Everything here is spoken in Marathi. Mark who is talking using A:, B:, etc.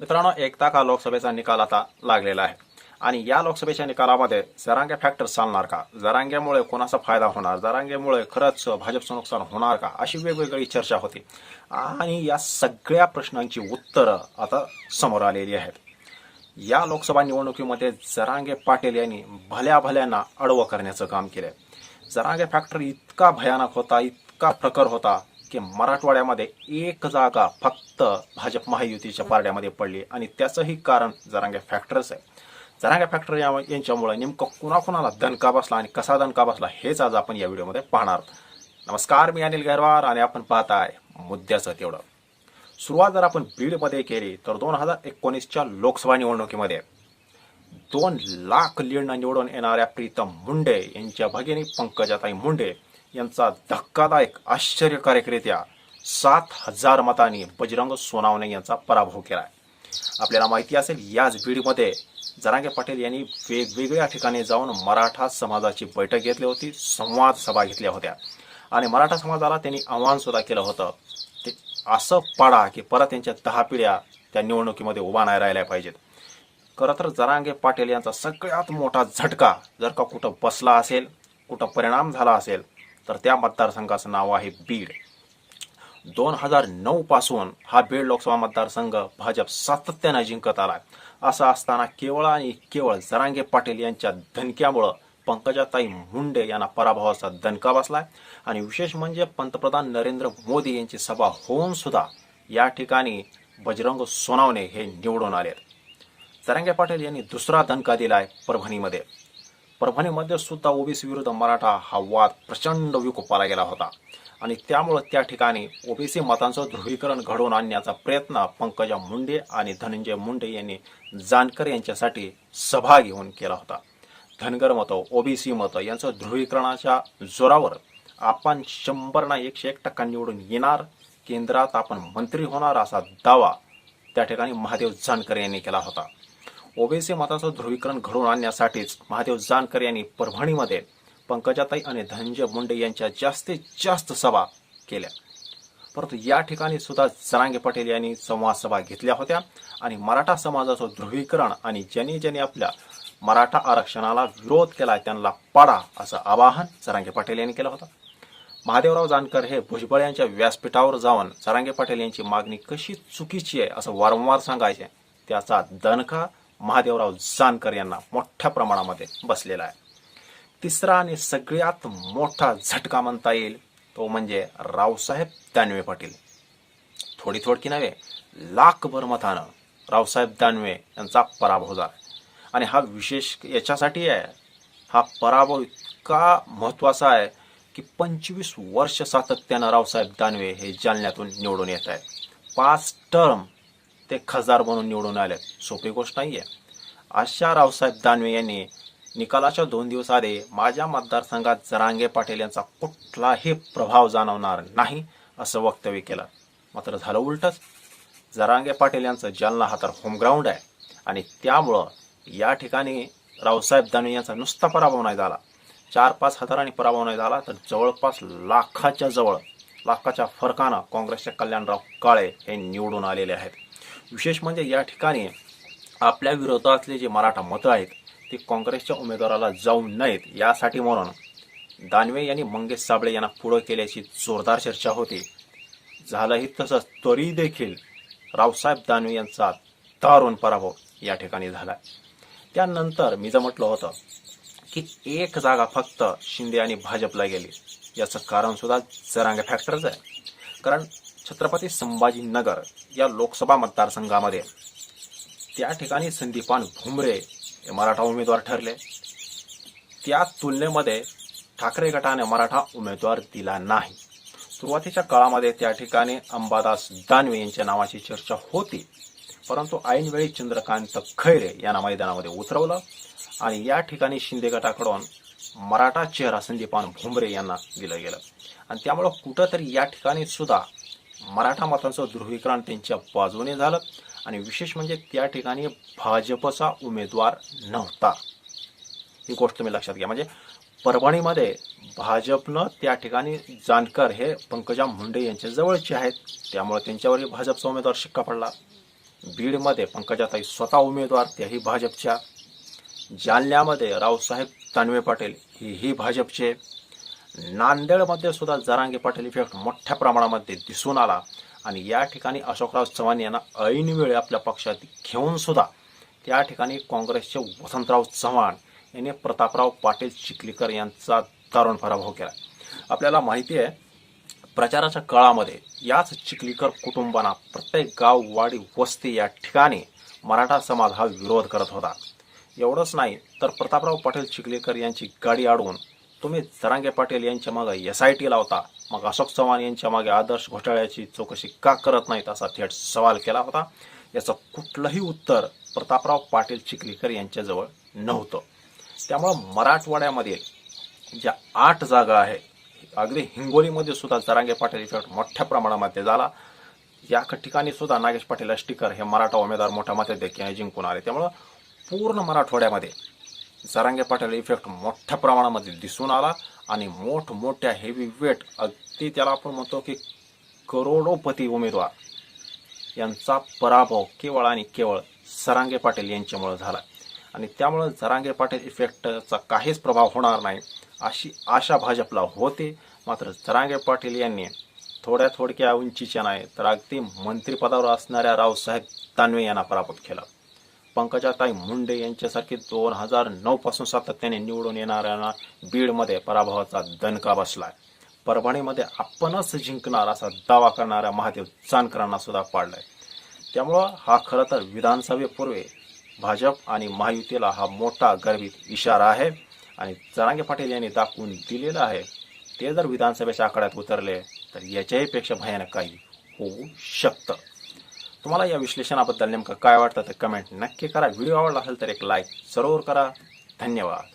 A: मित्रांनो एक ताका लोकसभेचा निकाल आता लागलेला आहे? आणि या लोकसभेच्या निकालामध्ये जरांगे फॅक्टर चालणार का? जरांगेमुळे कोणाचा फायदा होणार? जरांगेमुळे खरंच भाजपचं नुकसान होणार का? अशी वेगवेगळी चर्चा होती. आणि या सगळ्या प्रश्नांची उत्तरं आता समोर आलेली आहेत. या लोकसभा निवडणुकीमध्ये जरांगे पाटील यांनी भल्या भल्यांना अडवं करण्याचं काम केलंय. जरांगे फॅक्टर इतका भयानक होता इतका प्रकर होता की मराठवाड्यामध्ये एक जागा फक्त भाजप महायुतीच्या पारड्यामध्ये पडली आणि त्याचंही कारण जरांगे फॅक्टरच आहे. जरांगे फॅक्टर या यांच्यामुळे नेमकं कुणाकुणाला दणका बसला आणि कसा दणका बसला हेच आज आपण या व्हिडिओमध्ये पाहणार. नमस्कार मी अनिल गैरवार आणि आपण पाहताय मुद्द्याचं तेवढं. सुरुवात जर आपण बीडमध्ये केली तर दोन हजार एकोणीसच्या लोकसभा निवडणुकीमध्ये दोन लाख लीडनं निवडून येणाऱ्या प्रीतम मुंडे यांच्या भगिनी पंकजाताई मुंडे यांचा धक्कादायक आश्चर्यकारकरित्या सात हजार मतांनी बजरंग सोनावणे यांचा पराभव केलाय. आपल्याला माहिती असेल याच बीडमध्ये जरांगे पाटील यांनी वेगवेगळ्या ठिकाणी जाऊन मराठा समाजाची बैठक घेतली होती संवाद सभा घेतल्या होत्या. आणि मराठा समाजाला त्यांनी आव्हान सुद्धा केलं होतं. ते असं पाडा की परत त्यांच्या दहा पिढ्या त्या निवडणुकीमध्ये उभा नाही राहिल्या पाहिजेत. खरं तर जरांगे पाटील यांचा सगळ्यात मोठा झटका जर का कुठं बसला असेल कुठं परिणाम झाला असेल तर त्या मतदारसंघाचं नाव आहे बीड. दोन हजार नऊ पासून हा बीड लोकसभा मतदारसंघ भाजप सातत्यानं जिंकत आला असं असताना केवळ आणि केवळ जरांगे पाटील यांच्या धनक्यामुळं पंकजाताई मुंडे यांना पराभवाचा दणका बसलाय. आणि विशेष म्हणजे पंतप्रधान नरेंद्र मोदी यांची सभा होऊन सुद्धा या ठिकाणी बजरंग सोनावणे हे निवडून आले जरांगे पाटील यांनी दुसरा दणका दिलाय परभणीमध्ये. परभणीमध्ये सुद्धा ओबीसी विरुद्ध मराठा हा वाद प्रचंड विकोपाला गेला होता. आणि त्यामुळं त्या ठिकाणी ओबीसी मतांचं ध्रुवीकरण घडवून आणण्याचा प्रयत्न पंकजा मुंडे आणि धनंजय मुंडे यांनी जानकर यांच्यासाठी सभा घेऊन केला होता. धनगर मतं ओबीसी मतं यांचं ध्रुवीकरणाच्या जोरावर आपण शंभर ना एकशे एक टक्का निवडून येणार केंद्रात आपण मंत्री होणार असा दावा त्या ठिकाणी महादेव जानकर यांनी केला होता. ओबीसी मताचं ध्रुवीकरण घडवून आणण्यासाठीच महादेव जानकर यांनी परभणीमध्ये पंकजाताई आणि धनंजय मुंडे यांच्या जास्तीत जास्त सभा केल्या. परंतु या ठिकाणी सुद्धा जरांगे पटेल यांनी संवाद सभा घेतल्या होत्या आणि मराठा समाजाचं ध्रुवीकरण आणि ज्यांनी ज्यांनी आपल्या मराठा आरक्षणाला विरोध केला त्यांना पाडा असं आवाहन जरांगे पाटील यांनी केलं होतं. महादेवराव जानकर हे भुजबळ यांच्या व्यासपीठावर जाऊन जरांगे पाटील यांची मागणी कशी चुकीची आहे असं वारंवार सांगायचे त्याचा दणका महादेवराव जानकर यांना मोठ्या प्रमाणामध्ये बसलेला आहे. तिसरा आणि सगळ्यात मोठा झटका म्हणता येईल तो म्हणजे रावसाहेब दानवे पाटील. थोडी थोडकी नव्हे लाखभर मतानं रावसाहेब दानवे यांचा पराभव झाला. आणि हा विशेष याच्यासाठी आहे हा पराभव इतका महत्त्वाचा आहे की पंचवीस वर्ष सातत्यानं रावसाहेब दानवे हे जालन्यातून निवडून येत आहेत. पाच टर्म ते खासदार म्हणून निवडून आले सोपी गोष्ट नाहीये. अशा रावसाहेब दानवे यांनी निकालाच्या दोन दिवस आधी माझ्या मतदारसंघात जरांगे पाटील यांचा कुठलाही प्रभाव जाणवणार नाही असं वक्तव्य केलं. मात्र झालं उलटच. जरांगे पाटील यांचं जालना हा तर होमग्राऊंड आहे आणि त्यामुळं या ठिकाणी रावसाहेब दानवे यांचा नुसता पराभव नाही झाला. चार पाच हजारांनी पराभव नाही झाला तर जवळपास लाखाच्या जवळ लाखाच्या फरकानं काँग्रेसचे कल्याणराव काळे हे निवडून आलेले आहेत. विशेष म्हणजे या ठिकाणी आपल्या विरोधातले जे मराठा मतं आहेत ते काँग्रेसच्या उमेदवाराला जाऊ नयेत यासाठी म्हणून दानवे यांनी मंगेश साबळे यांना पुढं केल्याची जोरदार चर्चा होती. झालंही तसंच तरी देखील रावसाहेब दानवे यांचा दारुण पराभव या ठिकाणी झाला. त्यानंतर मी जर म्हटलं होतं की एक जागा फक्त शिंदे आणि भाजपला गेली याचं कारणसुद्धा जरांगे फॅक्टरच आहे. कारण छत्रपती संभाजीनगर या लोकसभा मतदारसंघामध्ये. त्या ठिकाणी संदीपान भुमरे हे मराठा उमेदवार ठरले. त्या तुलनेमध्ये ठाकरे गटाने मराठा उमेदवार दिला नाही. सुरुवातीच्या काळामध्ये त्या ठिकाणी अंबादास दानवे यांच्या नावाची चर्चा होती. परंतु ऐनवेळी चंद्रकांत खैरे यांना मैदानामध्ये उतरवलं आणि या ठिकाणी शिंदे गटाकडून मराठा चेहरा संदीपान भुमरे यांना दिलं गेलं. आणि त्यामुळं कुठंतरी या ठिकाणी सुद्धा मराठा मतांचं ध्रुवीकरण त्यांच्या बाजूने झालं आणि विशेष म्हणजे त्या ठिकाणी भाजपचा उमेदवार नव्हता. ही गोष्ट तुम्ही लक्षात घ्या. म्हणजे परभणीमध्ये भाजपनं त्या ठिकाणी जानकर हे पंकजा मुंडे यांच्या जवळचे आहेत. त्यामुळे त्यांच्यावरही भाजपचा उमेदवार शिक्का पडला. बीडमध्ये पंकजाताई स्वतः उमेदवार त्याही भाजपच्या. जालन्यामध्ये रावसाहेब तानवे पाटील हेही भाजपचे. नांदेडमध्ये सुद्धा जरांगे पाटील इफेक्ट मोठ्या प्रमाणामध्ये दिसून आला. आणि या ठिकाणी अशोकराव चव्हाण यांना ऐनवेळी आपल्या पक्षात घेऊन सुद्धा त्या ठिकाणी काँग्रेसचे वसंतराव चव्हाण यांनी प्रतापराव पाटील चिखलीकर यांचा दारुण पराभव केला. आपल्याला माहिती आहे प्रचाराच्या काळामध्ये याच चिखलीकर कुटुंबांना प्रत्येक गाव वाडी वस्ती या ठिकाणी मराठा समाज हा विरोध करत होता. एवढंच नाही तर प्रतापराव पाटील चिखलीकर यांची गाडी अडवून तुम्ही जरांगे पाटील यांच्या मागे एस आय टी लावता मग अशोक चव्हाण यांच्या मागे आदर्श घोटाळ्याची चौकशी का करत नाहीत असा थेट सवाल केला होता. याचं कुठलंही उत्तर प्रतापराव पाटील चिखलीकर यांच्याजवळ नव्हतं. त्यामुळं मराठवाड्यामध्ये ज्या आठ जागा आहे अगदी हिंगोलीमध्ये सुद्धा जरांगे पाटील इफेक्ट मोठ्या प्रमाणामध्ये झाला. या ठिकाणी सुद्धा नागेश पाटील अष्टीकर हे मराठा उमेदवार मोठ्या मताधिक्याने जिंकून आले. त्यामुळं पूर्ण मराठवाड्यामध्ये जरांगे पाटील इफेक्ट मोठ्या प्रमाणामध्ये दिसून आला आणि मोठमोठ्या हेवी वेट अगदी त्याला आपण म्हणतो की करोडोपती उमेदवार यांचा पराभव केवळ आणि केवळ सरांगे पाटील यांच्यामुळं झाला. आणि त्यामुळं जरांगे पाटील इफेक्टचा काहीच प्रभाव होणार नाही अशी आशा भाजपला होते. मात्र जरांगे पाटील यांनी थोड्या थोडक्या उंचीच्या नाही तर अगदी मंत्रिपदावर असणाऱ्या रावसाहेब दानवे यांना पराभूत केला. पंकजाताई मुंडे यांच्यासारखी दोन हजार नऊ पासून सातत्याने निवडून येणाऱ्यांना बीडमध्ये पराभवाचा दणका बसलाय. परभणीमध्ये आपणच जिंकणार असा दावा करणाऱ्या महादेव जानकरांना सुद्धा पाडलाय. त्यामुळं हा खरं तर विधानसभेपूर्वी भाजप आणि महायुतीला हा मोठा गर्भित इशारा आहे आणि जरांगे पाटील यांनी दाखवून दिलेलं आहे ते जर विधानसभेच्या आकड्यात उतरले तर याच्याही पेक्षा भयानक काही होऊ शकतं. तुम्हाला या विश्लेषणाबद्दल नेमकं काय वाटतं ते कमेंट नक्की करा. व्हिडिओ आवडला असेल तर एक लाईक जरूर करा. धन्यवाद.